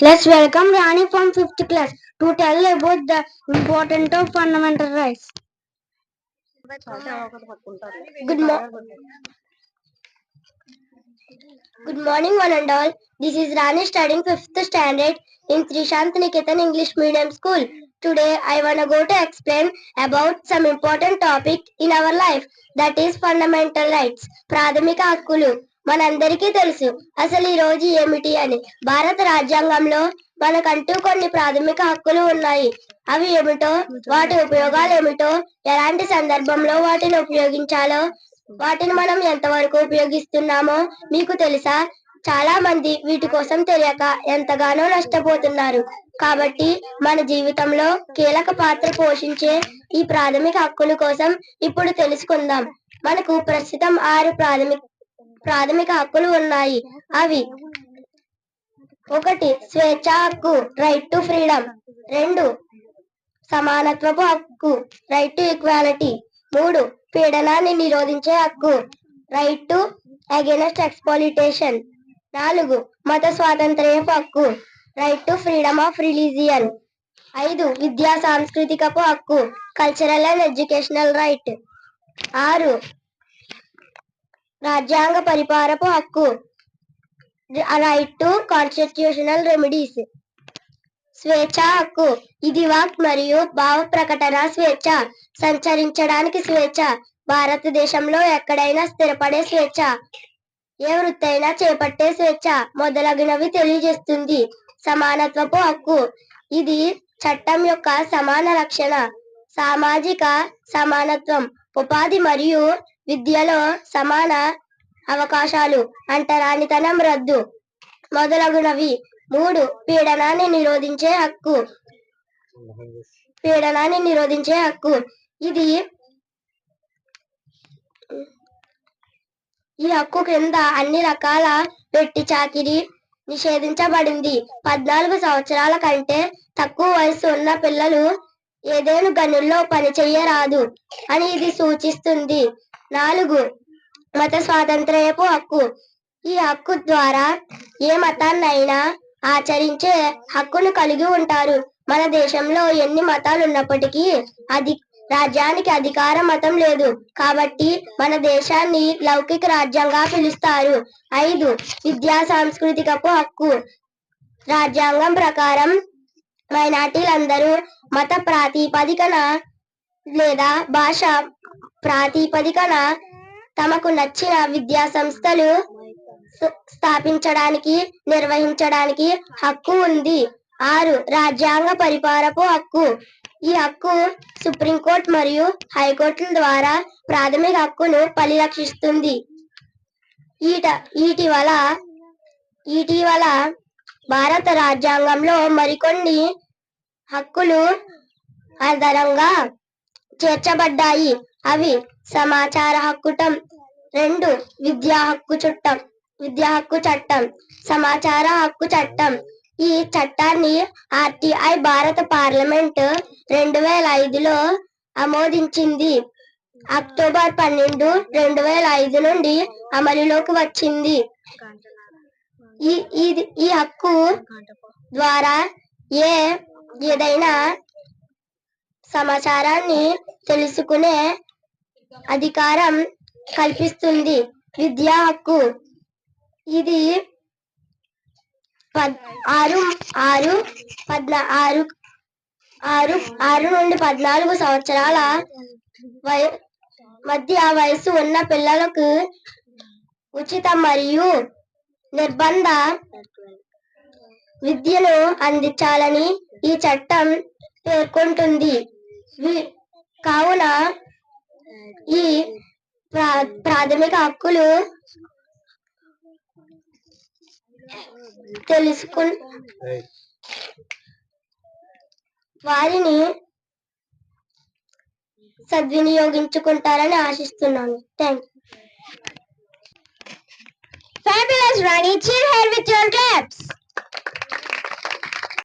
Let's welcome Rani from 5th class to tell about the importance of fundamental rights. Good, mo- Good morning, one and all. This is Rani studying 5th standard in Trishant Niketan English Medium School. Today, I wanna go to explain about some important topic in our life that is fundamental rights. ప్రాథమిక హక్కులు మనందరికీ తెలుసు. అసలు ఈ రోజు ఏమిటి అని. భారత రాజ్యాంగంలో మనకంటూ కొన్ని ప్రాథమిక హక్కులు ఉన్నాయి. అవి ఏమిటో వాటి ఉపయోగాలు ఏమిటో ఎలాంటి సందర్భంలో వాటిని ఉపయోగించాలో వాటిని మనం ఎంతవరకు ఉపయోగిస్తున్నామో మీకు తెలుసా? చాలా మంది వీటి కోసం తెలియక ఎంతగానో నష్టపోతున్నారు. కాబట్టి మన జీవితంలో కీలక పాత్ర పోషించే ఈ ప్రాథమిక హక్కుల కోసం ఇప్పుడు తెలుసుకుందాం. మనకు ప్రస్తుతం ఆరు ప్రాథమిక ప్రాథమిక హక్కులు ఉన్నాయి. అవి ఒకటి స్వేచ్ఛ హక్కు రైట్ టు ఫ్రీడమ్ రెండు సమానత్వపు హక్కు రైట్ టు ఈక్వాలిటీ మూడు పీడనాన్ని నిరోధించే హక్కు రైట్ టు అగేనెస్ట్ ఎక్స్పాలిటేషన్ నాలుగు మత స్వాతంత్ర్యపు హక్కు right to freedom of religion ఐదు విద్యా సాంస్కృతికపు హక్కు కల్చరల్ అండ్ ఎడ్యుకేషనల్ రైట్ ఆరు రాజ్యాంగ పరిపాలపు హక్కు రైట్ టు కాన్స్టిట్యూషనల్ రెమెడీస్ స్వేచ్ఛ హక్కు ఇది వాక్ మరియు భావ ప్రకటన స్వేచ్ఛ సంచరించడానికి స్వేచ్ఛ భారతదేశంలో ఎక్కడైనా స్థిరపడే స్వేచ్ఛ ఏ వృత్తైనా చేపట్టే స్వేచ్ఛ మొదలగునవి తెలియజేస్తుంది సమానత్వపు హక్కు ఇది చట్టం యొక్క సమాన రక్షణ సామాజిక సమానత్వం ఉపాధి మరియు విద్యలో సమాన అవకాశాలు అంటరానితనం రద్దు మొదలగునవి. మూడు పీడనాన్ని నిరోధించే హక్కు. పీడనాన్ని నిరోధించే హక్కు. ఇది ఈ హక్కు క్రింద అన్ని రకాల పెట్టి చాకిరి నిషేధించబడింది. పద్నాలుగు సంవత్సరాల కంటే తక్కువ వయసు ఉన్న పిల్లలు ఏదేను గనుల్లో పని చెయ్యరాదు అని ఇది సూచిస్తుంది. నాలుగు. మత స్వాతంత్ర్యపు హక్కు. ఈ హక్కు ద్వారా ఏ మతాన్నైనా ఆచరించే హక్కును కలిగి ఉంటారు. మన దేశంలో ఎన్ని మతాలు ఉన్నప్పటికీ అది రాజ్యానికి అధికార మతం లేదు. కాబట్టి మన దేశాన్ని లౌకిక రాజ్యంగా పిలుస్తారు. ఐదు. విద్యా సాంస్కృతికపు హక్కు. రాజ్యాంగం ప్రకారం మైనార్టీలందరూ మత ప్రాతిపదికన లేదా భాష ప్రాతిపదికన తమకు నచ్చిన విద్యా సంస్థలు స్థాపించడానికి నిర్వహించడానికి హక్కు ఉంది. ఆరు రాజ్యాంగ పరిపాలపు హక్కు. ఈ హక్కు సుప్రీంకోర్టు మరియు హైకోర్టుల ద్వారా ప్రాథమిక హక్కును పరిరక్షిస్తుంది. ఈట ఇటీవల ఇటీవల భారత రాజ్యాంగంలో మరికొన్ని హక్కులు అదనంగా చేర్చబడ్డాయి. అవి సమాచార హక్కుటం రెండు విద్యా హక్కు చట్టం విద్యా హక్కు చట్టం సమాచార హక్కు చట్టం. ఈ చట్టాన్ని ఆర్టీఐ భారత పార్లమెంట్ రెండు వేల ఐదులో ఆమోదించింది. అక్టోబర్ పన్నెండు రెండు వేల ఐదు నుండి అమలులోకి వచ్చింది. ఈ ఇది ఈ హక్కు ద్వారా ఏ ఏదైనా సమాచారాన్ని తెలుసుకునే అధికారం కల్పిస్తుంది. విద్యా హక్కు. ఇది పద్ ఆరు ఆరు పద్నా ఆరు ఆరు ఆరు నుండి పద్నాలుగు సంవత్సరాల వయ మధ్య వయసు ఉన్న పిల్లలకు ఉచిత మరియు నిర్బంధ విద్యను అందించాలని ఈ చట్టం పేర్కొంటుంది. వి- కావున ఈ ప్రా- ప్రాథమిక హక్కులు తెలుసుకు వారిని సద్వినియోగించుకుంటారని ఆశిస్తున్నాను thank Fabulous, Rani. Cheer her with your claps.